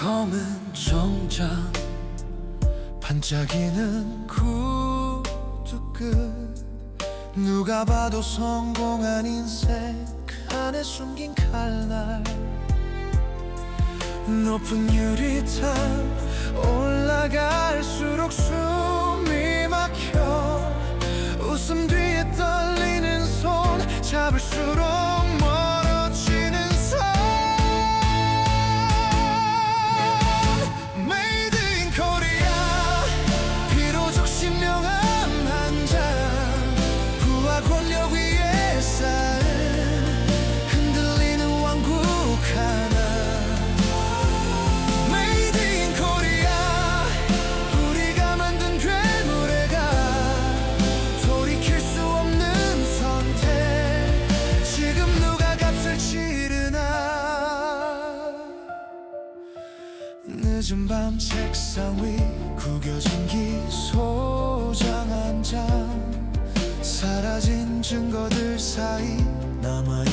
검은 정장 반짝이는 구두 끝 누가 봐도 성공한 인생 그 안에 숨긴 칼날. 높은 유리탑 올라갈수록 숨이 막혀. 웃음 뒤에 떨리는 손 잡을수록 늦은 밤 책상 위 구겨진 기소장 한장 사라진 증거들 사이 남아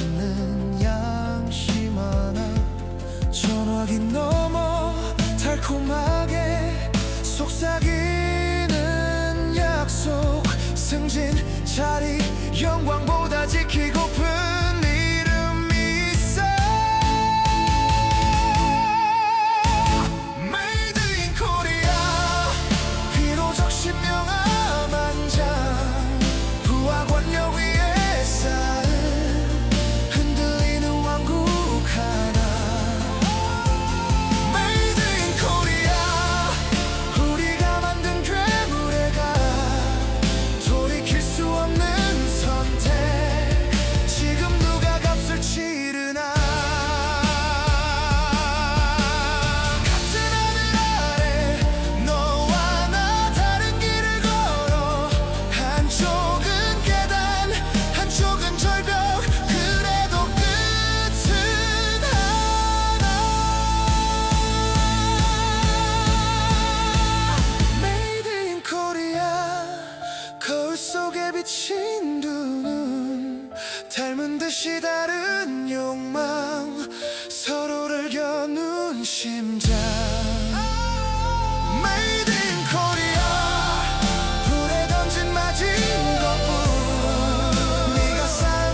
듯이 다른 욕망 서로를 겨눈 심장. Made in Korea 불에 던진 마진 것뿐. 네가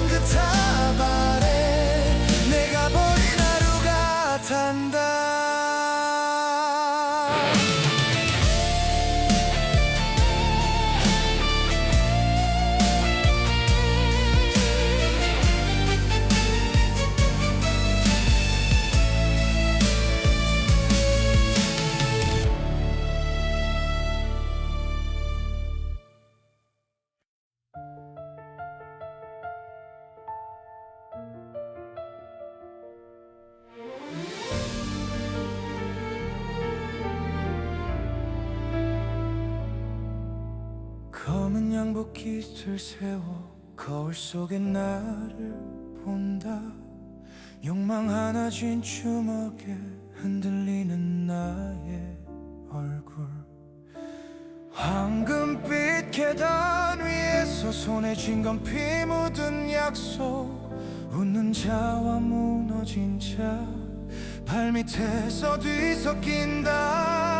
그탑 아래 내가 버린 하루가 탄다 검은 양복 깃을 세워 거울 속에 나를 본다. 욕망 하나 쥔 주먹에 흔들리는 나의 얼굴. 황금빛 계단 위에서 손에 쥔 건 피 묻은 약속. 웃는 자와 무너진 자. 발밑에서 뒤섞인다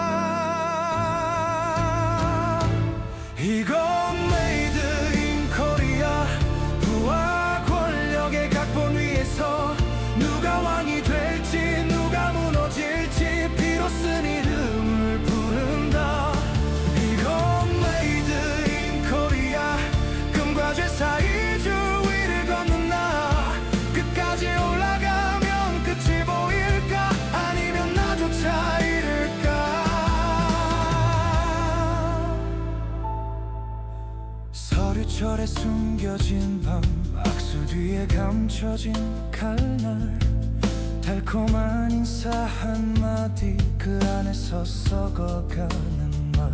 철에 숨겨진 밤 악수 뒤에 감춰진 칼날. 달콤한 인사 한마디 그 안에서 썩어가는 말.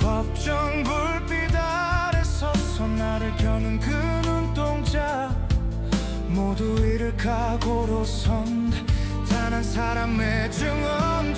법정 불빛 아래 서서 나를 겨눈 그 눈동자. 모두 잃을 각오로 선 단 한 사람의 증언